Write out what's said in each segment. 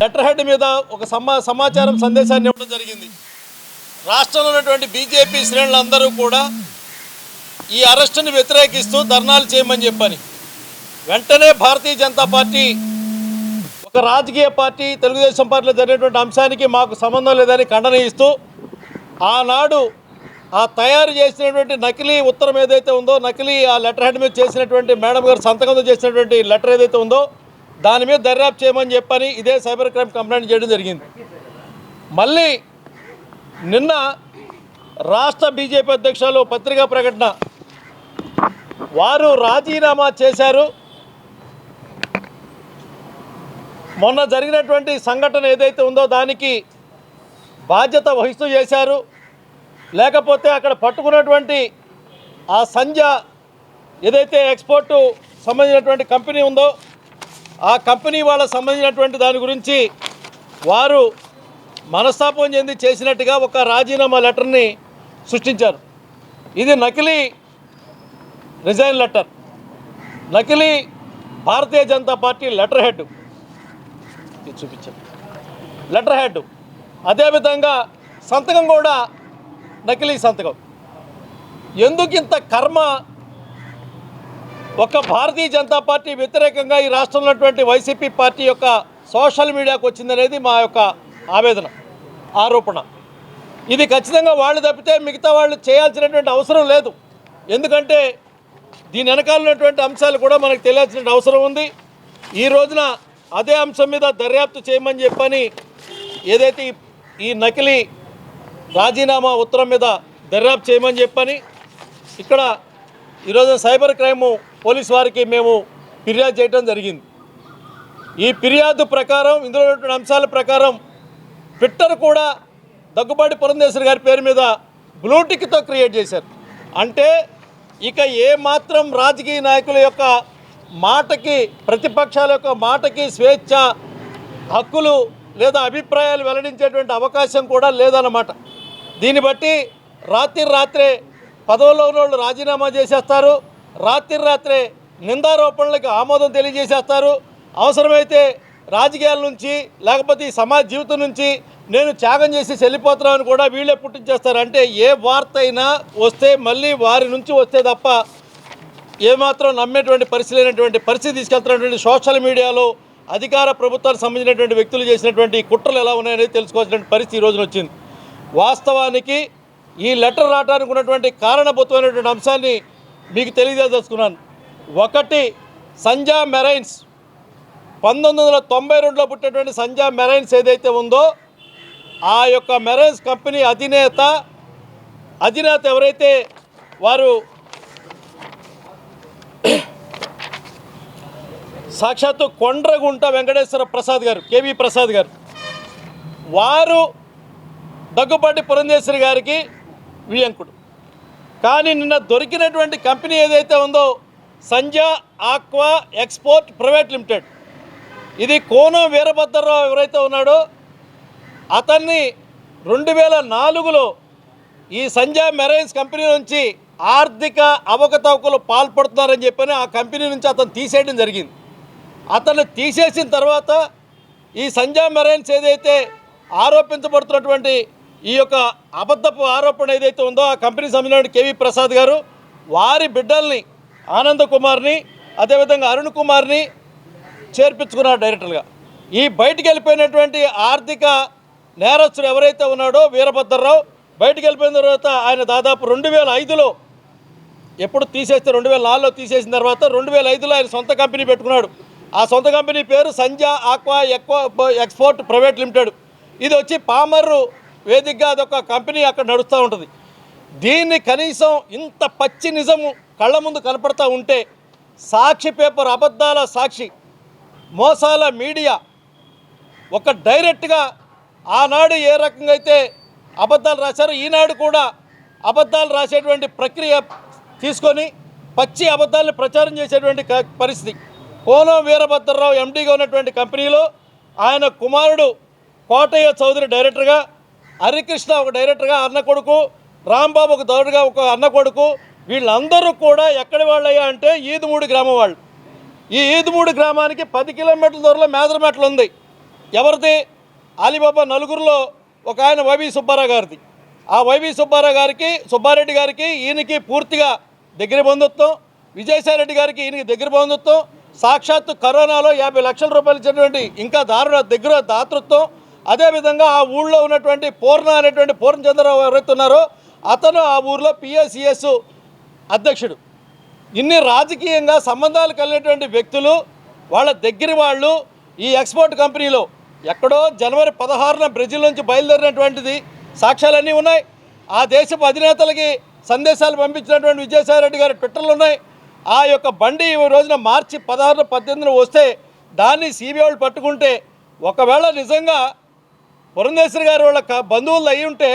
Letter head మీద ఒక సమా సమాచారం సందేశాన్ని ఇవ్వడం జరిగింది. రాష్ట్రంలో ఉన్నటువంటి బీజేపీ శ్రేణులందరూ కూడా ఈ అరెస్టును వ్యతిరేకిస్తూ ధర్నాలు చేయమని చెప్పని. వెంటనే భారతీయ జనతా పార్టీ ఒక రాజకీయ పార్టీ తెలుగుదేశం పార్టీలో జరిగినటువంటి అంశానికి మాకు సంబంధం లేదని ఖండన ఇస్తూ ఆనాడు ఆ తయారు చేసినటువంటి నకిలీ ఉత్తరం ఏదైతే ఉందో నకిలీ ఆ లెటర్ హెడ్ మీద చేసినటువంటి మేడం గారు సంతకంతో చేసినటువంటి లెటర్ ఏదైతే ఉందో దాని మీద దర్యాప్తు చేయమని చెప్పని ఇదే సైబర్ క్రైమ్ కంప్లైంట్ చేయడం జరిగింది. మళ్ళీ నిన్న రాష్ట్ర బీజేపీ అధ్యక్షులు పత్రికా ప్రకటన వారు రాజీనామా చేశారు. మొన్న జరిగినటువంటి సంఘటన ఏదైతే ఉందో దానికి బాధ్యత వహిస్తూ చేశారు. లేకపోతే అక్కడ పట్టుకున్నటువంటి ఆ సంజ ఏదైతే ఎక్స్పోర్టు సంబంధించినటువంటి కంపెనీ ఉందో ఆ కంపెనీ వాళ్ళకు సంబంధించినటువంటి దాని గురించి వారు మనస్తాపం చెంది చేసినట్టుగా ఒక రాజీనామా లెటర్ని సృష్టించారు. ఇది నకిలీ రిజైన్ లెటర్. నకిలీ Bharatiya Janata party letter head. ఇది చూపించారు లెటర్ హెడ్. అదేవిధంగా సంతకం కూడా నకిలీ సంతకం. ఎందుకు ఇంత కర్మ ఒక భారతీయ జనతా పార్టీ వ్యతిరేకంగా ఈ రాష్ట్రంలో ఉన్నటువంటి వైసీపీ పార్టీ యొక్క సోషల్ మీడియాకు వచ్చిందనేది మా యొక్క ఆవేదన ఆరోపణ. ఇది ఖచ్చితంగా వాళ్ళు తప్పితే మిగతా వాళ్ళు చేయాల్సినటువంటి అవసరం లేదు. ఎందుకంటే దీని వెనకాల ఉన్నటువంటి అంశాలు కూడా మనకు తెలియాల్సిన అవసరం ఉంది. ఈ రోజున అదే అంశం మీద దర్యాప్తు చేయమని చెప్పని ఏదైతే ఈ- నకిలీ రాజీనామా ఉత్తరం మీద దర్యాప్తు చేయమని చెప్పని ఇక్కడ ఈరోజు సైబర్ క్రైము పోలీస్ వారికి మేము ఫిర్యాదు చేయడం జరిగింది. ఈ ఫిర్యాదు ప్రకారం ఇందులో ఉన్నటువంటి అంశాల ప్రకారం ట్విట్టర్ కూడా దగ్గుబాటి పురంధేశ్వరి గారి పేరు మీద బ్లూటిక్తో క్రియేట్ చేశారు. అంటే ఇక ఏ మాత్రం రాజకీయ నాయకుల యొక్క మాటకి ప్రతిపక్షాల యొక్క మాటకి స్వేచ్ఛ హక్కులు లేదా అభిప్రాయాలు వెల్లడించేటువంటి అవకాశం కూడా లేదన్నమాట. దీన్ని బట్టి రాత్రి రాత్రే పదవుల్లో ఉన్న వాళ్ళు రాజీనామా చేసేస్తారు. రాత్రి రాత్రే నిందారోపణలకు ఆమోదం తెలియజేసేస్తారు. అవసరమైతే రాజకీయాల నుంచి లేకపోతే ఈ సమాజ జీవితం నుంచి నేను త్యాగం చేసి వెళ్ళిపోతున్నాను కూడా వీళ్ళే పుట్టించేస్తారు. అంటే ఏ వార్త అయినా వస్తే మళ్ళీ వారి నుంచి వస్తే తప్ప ఏమాత్రం నమ్మేటువంటి పరిస్థితి లేనటువంటి పరిస్థితి తీసుకెళ్తున్నటువంటి సోషల్ మీడియాలో అధికార ప్రభుత్వానికి సంబంధించినటువంటి వ్యక్తులు చేసినటువంటి కుట్రలు ఎలా ఉన్నాయనేది తెలుసుకోవాల్సినటువంటి పరిస్థితి ఈ రోజున వచ్చింది. వాస్తవానికి ఈ లెటర్ రావడానికి ఉన్నటువంటి కారణభూతమైనటువంటి అంశాన్ని మీకు తెలియజేదలుచుకున్నాను ఒకటి సంజా మెరైన్స్. పంతొమ్మిది వందల తొంభై రెండులో పుట్టినటువంటి సంజా మెరైన్స్ ఏదైతే ఉందో ఆ యొక్క మెరైన్స్ కంపెనీ అధినేత అధినేత ఎవరైతే వారు సాక్షాత్తు కొండ్రగుంట వెంకటేశ్వర ప్రసాద్ గారు కేవీ ప్రసాద్ గారు. వారు దగ్గుపాటి పురంధేశ్వరి గారికి వియంకుడు కానీ నిన్న దొరికినటువంటి కంపెనీ ఏదైతే ఉందో Sanja aqua export private limited. ఇది కోనం వీరభద్రరావు ఎవరైతే ఉన్నాడో అతన్ని రెండు వేల నాలుగులో ఈ సంజయ్ మెరైన్స్ కంపెనీ నుంచి ఆర్థిక అవకతవకలు పాల్పడుతున్నారని చెప్పని ఆ కంపెనీ నుంచి అతను తీసేయడం జరిగింది. అతను తీసేసిన తర్వాత ఈ సంజయ్ మెరైన్స్ ఏదైతే ఆరోపించబడుతున్నటువంటి ఈ యొక్క అబద్ధపు ఆరోపణ ఏదైతే ఉందో ఆ కంపెనీ సంబంధించిన కేవీ ప్రసాద్ గారు వారి బిడ్డల్ని ఆనంద్ కుమార్ని అదేవిధంగా అరుణ్ కుమార్ని చేర్పించుకున్నారు డైరెక్టర్గా ఈ బయటికి వెళ్ళిపోయినటువంటి ఆర్థిక నేరస్తుడు ఎవరైతే ఉన్నాడో వీరభద్రరావు బయటికి వెళ్ళిపోయిన తర్వాత ఆయన దాదాపు రెండు వేల ఐదులో ఎప్పుడు తీసేస్తే రెండు వేల నాలుగులో తీసేసిన తర్వాత రెండు వేల ఐదులో ఆయన సొంత కంపెనీ పెట్టుకున్నాడు. ఆ సొంత కంపెనీ పేరు Sanja aqua aqua export private limited. ఇది వచ్చి పామర్రు వేదికగా అదొక కంపెనీ అక్కడ నడుస్తూ ఉంటుంది. దీన్ని కనీసం ఇంత పచ్చి నిజము కళ్ళ ముందు కనపడతా ఉంటే సాక్షి పేపర్ అబద్ధాల సాక్షి మోసాల మీడియా ఒక డైరెక్ట్గా ఆనాడు ఏ రకంగా అయితే అబద్ధాలు రాశారో ఈనాడు కూడా అబద్ధాలు రాసేటువంటి ప్రక్రియ తీసుకొని పచ్చి అబద్ధాలను ప్రచారం చేసేటువంటి పరిస్థితి. కోనం వీరభద్రరావు ఎండీగా ఉన్నటువంటి కంపెనీలో ఆయన కుమారుడు కోటయ్య చౌదరి డైరెక్టర్గా హరికృష్ణ ఒక డైరెక్టర్గా అన్న కొడుకు రాంబాబు ఒక దౌడుగా ఒక అన్న కొడుకు వీళ్ళందరూ కూడా ఎక్కడి వాళ్ళయ్యా అంటే ఈదుమూడి గ్రామం వాళ్ళు. ఈ ఈదుమూడి గ్రామానికి పది కిలోమీటర్ల దూరంలో మేదరమెట్లు ఉంది. ఎవరిది? అలీబాబా నలుగురిలో ఒక ఆయన వైవి సుబ్బారావు గారిది. ఆ వైవి సుబ్బారావు గారికి సుబ్బారెడ్డి గారికి ఈయనకి పూర్తిగా దగ్గర బంధుత్వం. విజయసాయిరెడ్డి గారికి ఈయనకి దగ్గర బంధుత్వం. సాక్షాత్తు కరోనాలో యాభై లక్షల రూపాయలు ఇచ్చినటువంటి ఇంకా దారుణ దగ్గర దాతృత్వం. అదేవిధంగా ఆ ఊళ్ళో ఉన్నటువంటి పూర్ణ అనేటువంటి పూర్ణచంద్రరావు ఎవరైతే ఉన్నారో అతను ఆ ఊర్లో పిఎస్సిఎస్ అధ్యక్షుడు. ఇన్ని రాజకీయంగా సంబంధాలు కలిగినటువంటి వ్యక్తులు వాళ్ళ దగ్గర వాళ్ళు ఈ ఎక్స్పోర్ట్ కంపెనీలో ఎక్కడో జనవరి పదహారున బ్రెజిల్ నుంచి బయలుదేరినటువంటిది సాక్ష్యాలన్నీ ఉన్నాయి. ఆ దేశపు అధినేతలకి సందేశాలు పంపించినటువంటి విజయసాయిరెడ్డి గారి ట్విట్టర్లు ఉన్నాయి. ఆ యొక్క బండి ఈ రోజున మార్చి పదహారున పద్దెనిమిదిన వస్తే దాన్ని సిబిఐ వాళ్ళు పట్టుకుంటే ఒకవేళ నిజంగా పురంధేశ్వరి గారు వాళ్ళ బంధువులు అయి ఉంటే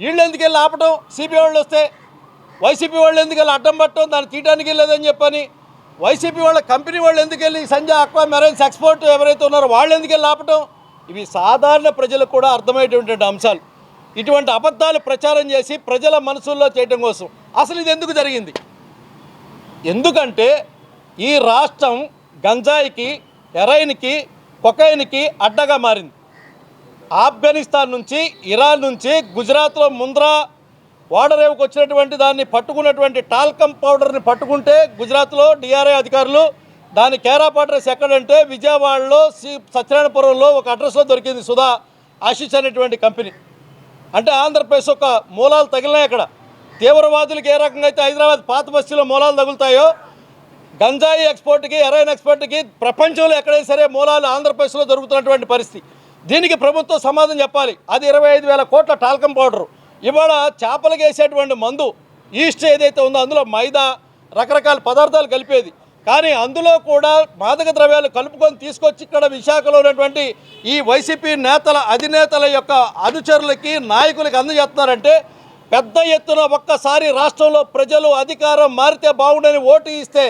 వీళ్ళు ఎందుకు వెళ్ళి ఆపటం? సిబిఐ వాళ్ళు వస్తే వైసీపీ వాళ్ళు ఎందుకు వెళ్ళి అడ్డం పట్టడం? దాన్ని తీయడానికి వెళ్ళలేదని చెప్పని వైసీపీ వాళ్ళ కంపెనీ వాళ్ళు ఎందుకు వెళ్ళి సంజయ్ అక్వా మెరైన్స్ ఎక్స్పోర్ట్ ఎవరైతే ఉన్నారో వాళ్ళు ఎందుకు వెళ్ళి ఆపటం? ఇవి సాధారణ ప్రజలకు కూడా అర్థమయ్యేటువంటి అంశాలు. ఇటువంటి అబద్ధాలు ప్రచారం చేసి ప్రజల మనసుల్లో చేయడం కోసం. అసలు ఇది ఎందుకు జరిగింది? ఎందుకంటే ఈ రాష్ట్రం గంజాయికి హెరాయిన్కి కొకైన్కి అడ్డగా మారింది. ఆఫ్ఘనిస్తాన్ నుంచి ఇరాన్ నుంచి గుజరాత్లో ముంద్రా వాడరేవుకు వచ్చినటువంటి దాన్ని పట్టుకున్నటువంటి టాల్కమ్ పౌడర్ని పట్టుకుంటే గుజరాత్లో డిఆర్ఐ అధికారులు దాని కేరాప్ అడ్రస్ ఎక్కడంటే విజయవాడలో శ్రీ సత్యనారాయణపురంలో ఒక అడ్రస్లో దొరికింది సుధా ఆశిష్ అనేటువంటి కంపెనీ. అంటే ఆంధ్రప్రదేశ్ ఒక మూలాలు తగిలినాయి అక్కడ. తీవ్రవాదులకు ఏ రకంగా అయితే హైదరాబాద్ పాత బస్తీలో మూలాలు తగులుతాయో గంజాయి ఎక్స్పోర్ట్కి ఎరైన్ ఎక్స్పోర్ట్కి ప్రపంచంలో ఎక్కడైనా సరే మూలాలు ఆంధ్రప్రదేశ్లో దొరుకుతున్నటువంటి పరిస్థితి. దీనికి ప్రభుత్వం సమాధానం చెప్పాలి. అది ఇరవై ఐదు వేల కోట్ల టాల్కం పౌడరు. ఇవాళ చేపలకు వేసేటువంటి మందు ఈస్ట్ ఏదైతే ఉందో అందులో మైదా రకరకాల పదార్థాలు కలిపేది. కానీ అందులో కూడా మాదక ద్రవ్యాలు కలుపుకొని తీసుకొచ్చి ఇక్కడ విశాఖలో ఉన్నటువంటి ఈ వైసీపీ నేతల అధినేతల యొక్క అనుచరులకి నాయకులకి అందజేస్తున్నారంటే పెద్ద ఎత్తున ఒక్కసారి రాష్ట్రంలో ప్రజలు అధికారం మారితే బాగుండని ఓటు ఇస్తే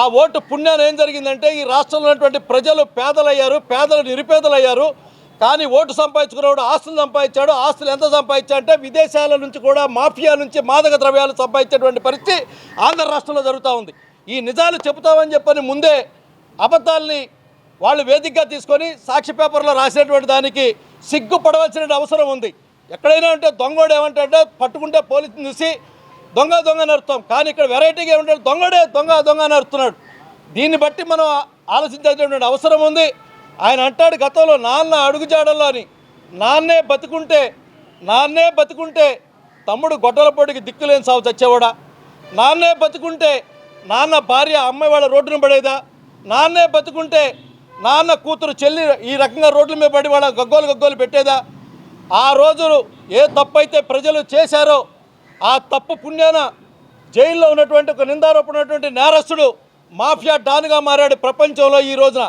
ఆ ఓటు పుణ్యాన్ని ఏం జరిగిందంటే ఈ రాష్ట్రంలో ఉన్నటువంటి ప్రజలు పేదలయ్యారు పేదలు నిరుపేదలయ్యారు. కానీ ఓటు సంపాదించుకున్నవాడు ఆస్తులు సంపాదించాడు. ఆస్తులు ఎంత సంపాదించాడంటే విదేశాల నుంచి కూడా మాఫియా నుంచి మాదక ద్రవ్యాలు సంపాదించేటువంటి పరిస్థితి ఆంధ్ర రాష్ట్రంలో జరుగుతూ ఉంది. ఈ నిజాలు చెబుతామని చెప్పని ముందే అబద్ధాలని వాళ్ళు వేదికగా తీసుకొని సాక్షి పేపర్లో రాసినటువంటి దానికి సిగ్గుపడవలసిన అవసరం ఉంది. ఎక్కడైనా ఉంటే దొంగోడు ఏమంటే పట్టుకుంటే పోలీసుని చూసి దొంగ దొంగ నరుతాం కానీ ఇక్కడ వెరైటీగా ఏమంటాడు? దొంగడే దొంగ దొంగ నరుతున్నాడు దీన్ని బట్టి మనం ఆలోచించాల్సినటువంటి అవసరం ఉంది. ఆయన అంటాడు గతంలో నాన్న అడుగుజాడల్లో అని. నాన్నే బతుకుంటే నాన్నే బతుకుంటే తమ్ముడు గొడ్డల పొడికి దిక్కులేని సాగు చచ్చేవాడా? నాన్నే బతుకుంటే నాన్న భార్య అమ్మాయి వాళ్ళ రోడ్డున పడేదా? నాన్నే బతుకుంటే నాన్న కూతురు చెల్లి ఈ రకంగా రోడ్ల మీద పడి వాళ్ళ గగ్గోలు గగ్గోలు పెట్టేదా? ఆ రోజు ఏ తప్పైతే ప్రజలు చేశారో ఆ తప్పు పుణ్యాన జైల్లో ఉన్నటువంటి ఒక నిందారోపణ ఉన్నటువంటి నేరస్తుడు మాఫియా డాన్గా మారాడు ప్రపంచంలో ఈ రోజున.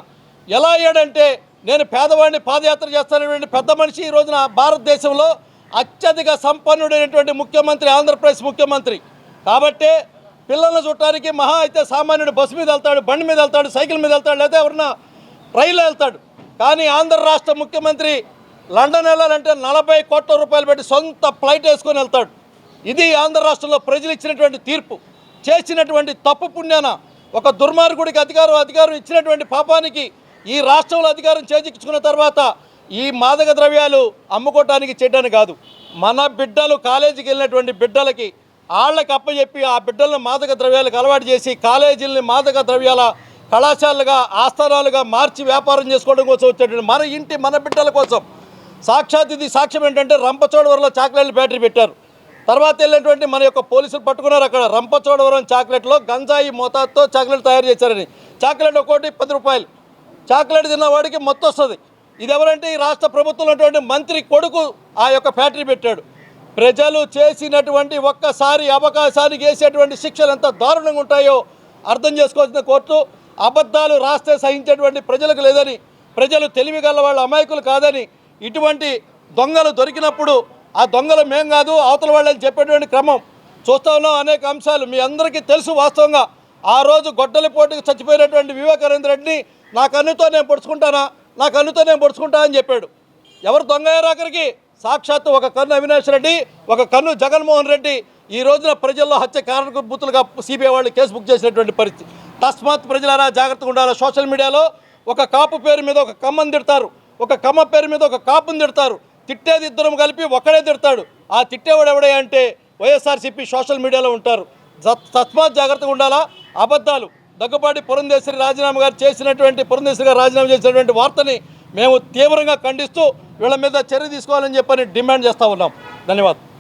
ఎలా అయ్యాడంటే నేను పేదవాడిని పాదయాత్ర చేస్తానటువంటి పెద్ద మనిషి ఈ రోజున భారతదేశంలో అత్యధిక సంపన్నుడైనటువంటి ముఖ్యమంత్రి ఆంధ్రప్రదేశ్ ముఖ్యమంత్రి. కాబట్టే పిల్లల్ని చూడటానికి మహా అయితే సామాన్యుడు బస్సు మీద వెళ్తాడు బండి మీద వెళ్తాడు సైకిల్ మీద వెళ్తాడు లేదా ఎవరన్నా రైల్లో వెళ్తాడు. కానీ ఆంధ్ర రాష్ట్ర ముఖ్యమంత్రి లండన్ వెళ్ళాలంటే నలభై కోట్ల రూపాయలు పెట్టి సొంత ఫ్లైట్ వేసుకొని వెళ్తాడు. ఇది ఆంధ్ర రాష్ట్రంలో ప్రజలు ఇచ్చినటువంటి తీర్పు చేసినటువంటి తప్పు పుణ్యాన ఒక దుర్మార్గుడికి అధికారం అధికారం ఇచ్చినటువంటి పాపానికి ఈ రాష్ట్రంలో అధికారం చేజిక్కించుకున్న తర్వాత ఈ మాదక ద్రవ్యాలు అమ్ముకోవటానికి చేయడానికి కాదు. మన బిడ్డలు కాలేజీకి వెళ్ళినటువంటి బిడ్డలకి వాళ్ళకి అప్పచెప్పి ఆ బిడ్డలను మాదక ద్రవ్యాలకు అలవాటు చేసి కాలేజీలని మాదక ద్రవ్యాల కళాశాలలుగా ఆస్థానాలుగా మార్చి వ్యాపారం చేసుకోవడం కోసం వచ్చేటువంటి మన ఇంటి మన బిడ్డల కోసం సాక్షాత్ ఇది సాక్ష్యం ఏంటంటే రంపచోడవరంలో చాక్లెట్ల బ్యాటరీ పెట్టారు. తర్వాత వెళ్ళినటువంటి మన యొక్క పోలీసులు పట్టుకున్నారు అక్కడ. రంపచోడవరం చాక్లెట్లో గంజాయి మోతాదుతో చాక్లెట్ తయారు చేశారని. చాక్లెట్ ఒకటి పది రూపాయలు. చాక్లెట్ తిన్నవాడికి మొత్తం వస్తుంది. ఇది ఎవరంటే ఈ రాష్ట్ర ప్రభుత్వం ఉన్నటువంటి మంత్రి కొడుకు ఆ యొక్క ఫ్యాక్టరీ పెట్టాడు. ప్రజలు చేసినటువంటి ఒక్కసారి అవకాశానికి వేసేటువంటి శిక్షలు ఎంత దారుణంగా ఉంటాయో అర్థం చేసుకోవాల్సిన కోర్టు అబద్ధాలు రాస్తే సహించేటువంటి ప్రజలకు లేదని ప్రజలు తెలివి గల వాళ్ళు అమాయకులు కాదని ఇటువంటి దొంగలు దొరికినప్పుడు ఆ దొంగలు మేం కాదు అవతల వాళ్ళని చెప్పేటువంటి క్రమం. చూస్తా ఉన్నాం అనేక అంశాలు. మీ అందరికీ తెలుసు వాస్తవంగా. ఆ రోజు గొడ్డలి పోటీకి చచ్చిపోయినటువంటి వివేకానంద రెడ్డిని నా కన్నుతో నేను పొడుచుకుంటానా? నా కన్నుతో నేను పొడుచుకుంటా అని చెప్పాడు. ఎవరు దొంగ అయ్యారు సాక్షాత్తు ఒక కన్ను అవినాష్ రెడ్డి ఒక కన్ను జగన్మోహన్ రెడ్డి. ఈ రోజున ప్రజల్లో హత్య కారణభూతులుగా సిబిఐ వాళ్ళు కేసు బుక్ చేసినటువంటి పరిస్థితి. తస్మాత్ ప్రజలారా జాగ్రత్తగా ఉండాలి. సోషల్ మీడియాలో ఒక కాపు పేరు మీద ఒక కమ్మని తిడతారు. ఒక కమ్మ పేరు మీద ఒక కాపుని తిడతారు. తిట్టేది ఇద్దరం కలిపి ఒక్కడే తిడతాడు. ఆ తిట్టేవాడు ఎవడే అంటే వైఎస్ఆర్సీపీ సోషల్ మీడియాలో ఉంటారు. జత్- తస్మాత్ జాగ్రత్తగా ఉండాలా? అబద్ధాలు. దగ్గుబాటి పురంధేశ్వరి రాజీనామా గారు చేసినటువంటి పురంధేశ్వరి గారు రాజీనామా చేసినటువంటి వార్తని మేము తీవ్రంగా ఖండిస్తూ వీళ్ళ మీద చర్య తీసుకోవాలని చెప్పని డిమాండ్ చేస్తూ ఉన్నాం. ధన్యవాదాలు.